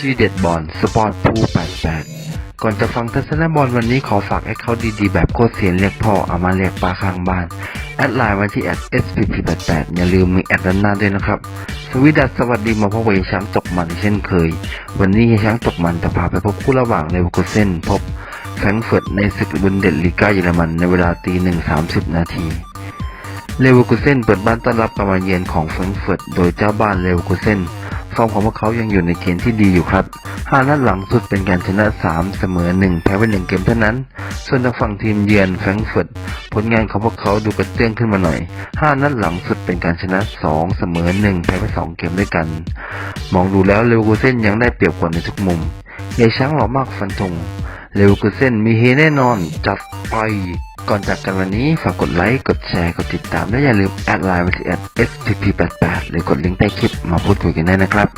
ทีเด็ดบอลสปอร์ตพู88 ก่อนจะฟังทัศนบอลวันนี้ขอฝากให้เขาดีๆ แบบโคตรเสียนเรียกพ่อเอามาเรียกปลาข้างบ้าน แอดไลน์มาที่แอด spp88 อย่าลืมมีแอดด้านหน้าด้วยนะครับ สวีดัสสวัสดีมาพบกับเฮยช้างตกมันเช่นเคย วันนี้ช้างตกมันจะพาไปพบคู่ระหว่างเลเวอร์คูเซนพบแฟรงก์เฟิร์ตในศึกบุนเดสลีกาเยอรมันในเวลาตีหนึ่งสามสิบนาทีเลเวอร์คูเซนเปิดบ้านต้อนรับการมาเยือนของแฟรงก์เฟิร์ตโดยเจ้าบ้านเลเวอร์คูเซน ฟอร์มของพวกเขายังอยู่ในเกณฑ์ที่ดีอยู่ครับห้านัดหลังสุดเป็นการชนะ 3 เสมอ 1 แพ้ไป1เกมเท่านั้น ส่วนทางฝั่งทีมเยือนแฟรงก์เฟิร์ตผลงานของพวกเขาดูกระเตื้องขึ้นมาหน่อย5นัดหลังสุดเป็นการชนะ 2 เสมอ 1 แพ้ไป2เกมด้วยกัน มองดูแล้วเลวอร์คูเซนยังได้เปรียบกว่าในทุกมุมเยช้างหล่อมากฟันธงเลวอร์คูเซนมีเฮแน่นอนจัดไป ก่อนจากกันวันนี้ฝากกดไลค์ กดแชร์ กดติดตามและอย่าลืมแอดไลน์ไปที่แอด spp88 หรือกดลิงก์ใต้คลิปมาพูดคุยกันได้นะครับ